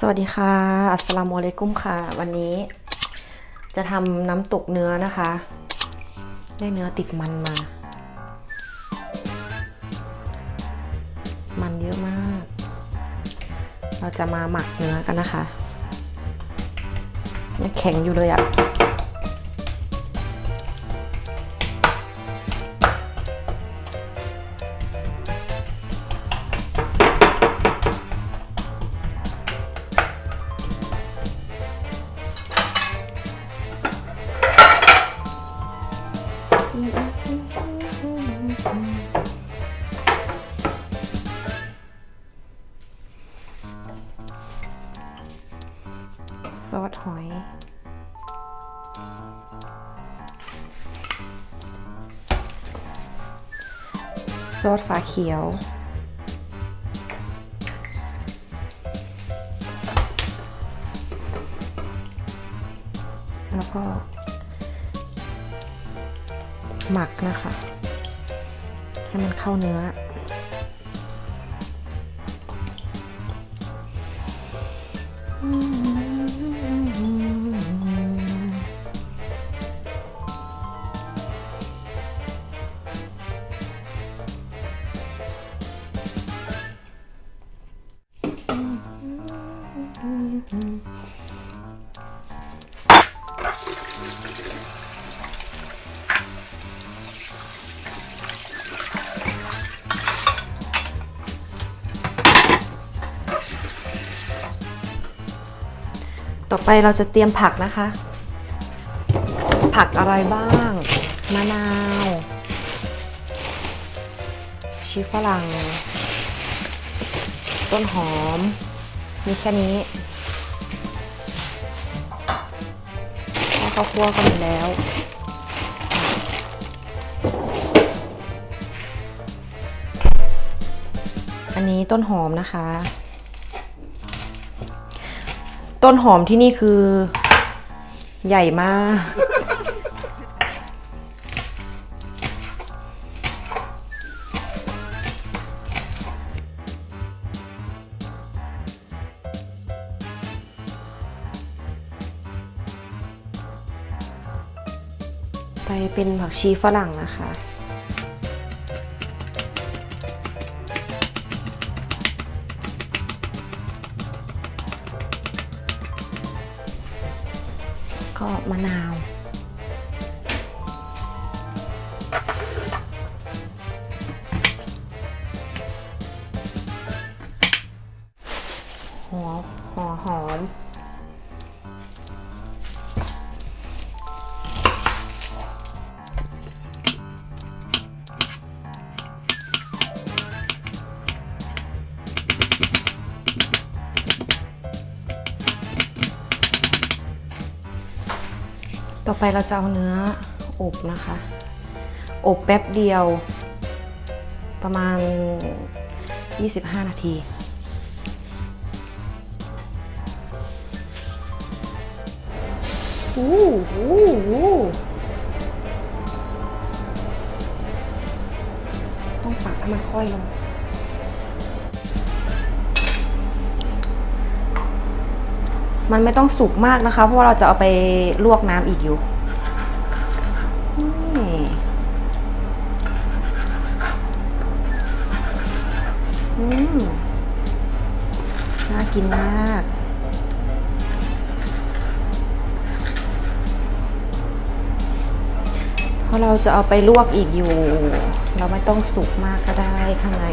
สวัสดีค่ะ อัสลามุอะลัยกุมค่ะ วันนี้จะทำน้ำตกเนื้อนะคะ ได้เนื้อติดมันมา มันเยอะมาก เราจะมาหมักเนื้อกันนะคะยังแข็งอยู่เลยอะ่ะ ซอสหอย ซอสฝาเขียว แล้วก็ หมักนะคะ ให้มันเข้าเนื้อ ต่อไปเราจะเตรียมผักนะคะ ผักอะไรบ้าง มะนาว ชีฝรั่ง ต้นหอม มีแค่นี้เพราะเขาคั่วกันแล้วอันนี้ต้นหอมนะคะ ต้นหอมที่นี่คือ ใหญ่มาก ไปเป็นผักชีฝรั่งนะคะ ก็มะนาว ต่อไปเราจะเอาเนื้ออบนะคะ อบแป๊บเดียว ประมาณ 25 นาทีอู้หูหูต้องปักให้มันค่อยลง มันไม่ต้องสุกมากนะคะ เพราะว่าเราจะเอาไปลวกน้ำอีกอยู่น่ากินมาก เพราะเราจะเอาไปลวกอีกอยู่ เราไม่ต้องสุกมากก็ได้ข้างใน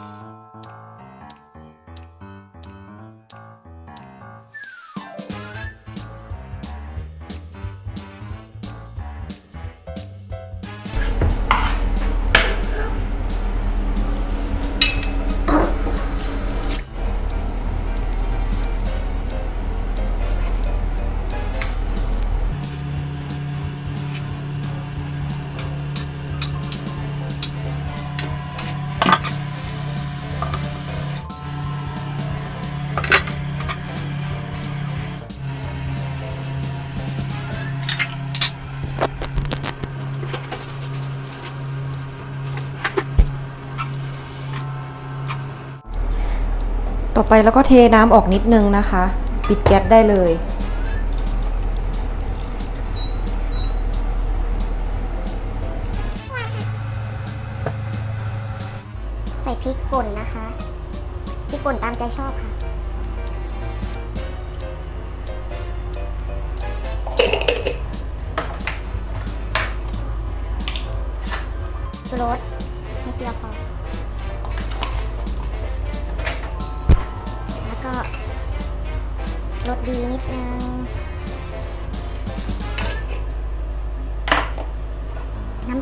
น ไปแล้วก็เทน้ำออกนิดนึงนะคะ ปิดแก๊สได้เลยใส่พริกป่นนะคะ พริกป่นตามใจชอบค่ะ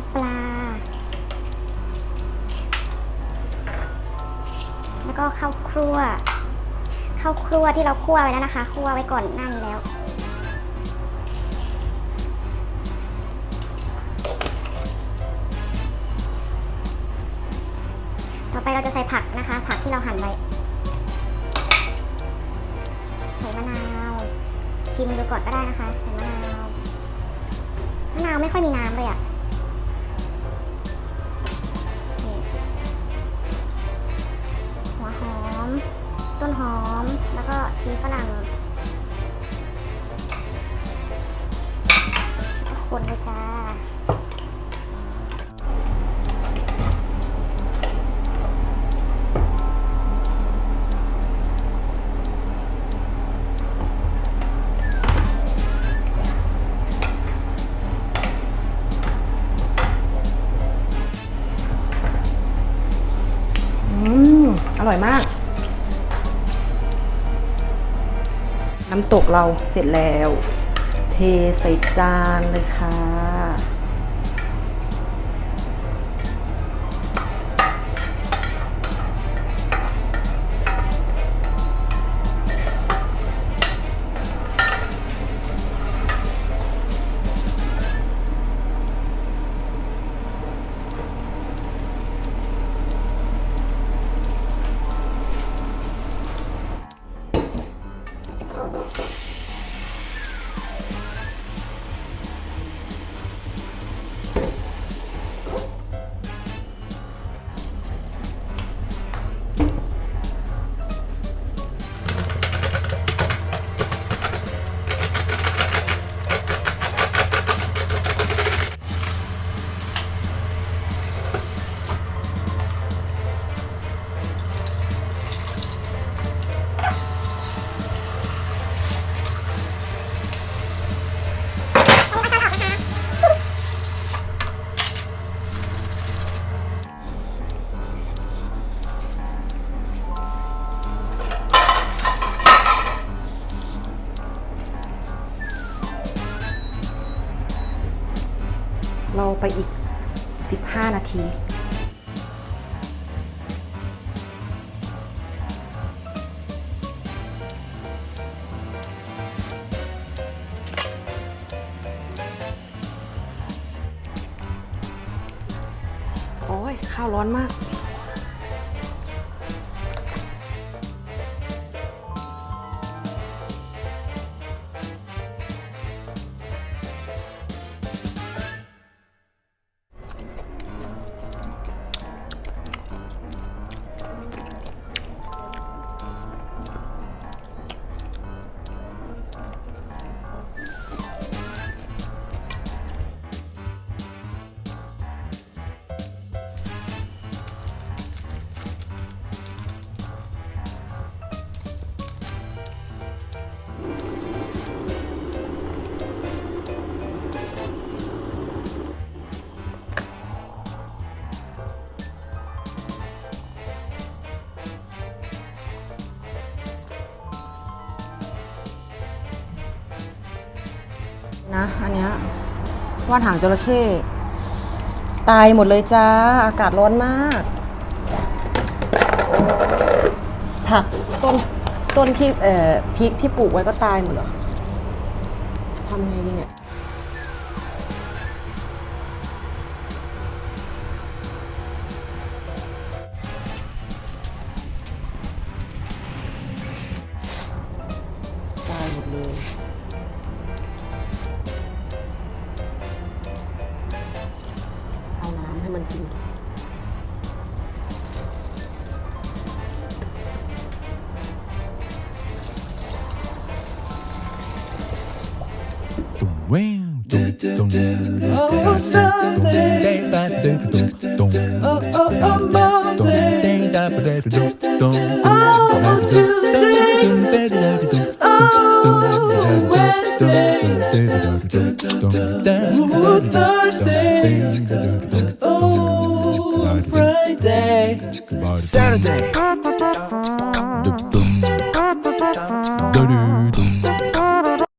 ำปลา แล้วก็ข้าวครัวข้าวครัวที่เราคั่วไว้แล้วนะคะ คั่วไว้ก่อนหน้านี้แล้ว ต่อไปเราจะใส่ผักนะคะ ผักที่เราหั่นไว้ ใส่มะนาว ชิมดูก่อนก็ได้นะคะ ใส่มะนาว มะนาวไม่ค่อยมีน้ำเลยอะใต้นหอม แล้วก็ชีฝรั่ง คนเลยจ้าอืมอร่อยมาก น้ำตกเราเสร็จแล้ว เทใส่จานเลยค่ะ ราไปอีก 15 นาทีโอ้ยข้าวร้อนมาก นะอันเนี้ยว่านหางจระเข้ตายหมดเลยจ้า อากาศร้อนมาก ผักต้นต้นที่เอ่อพริกที่ปลูกไว้ก็ตายหมดเหรอทำไงดีเนี่ย 하나만 좀.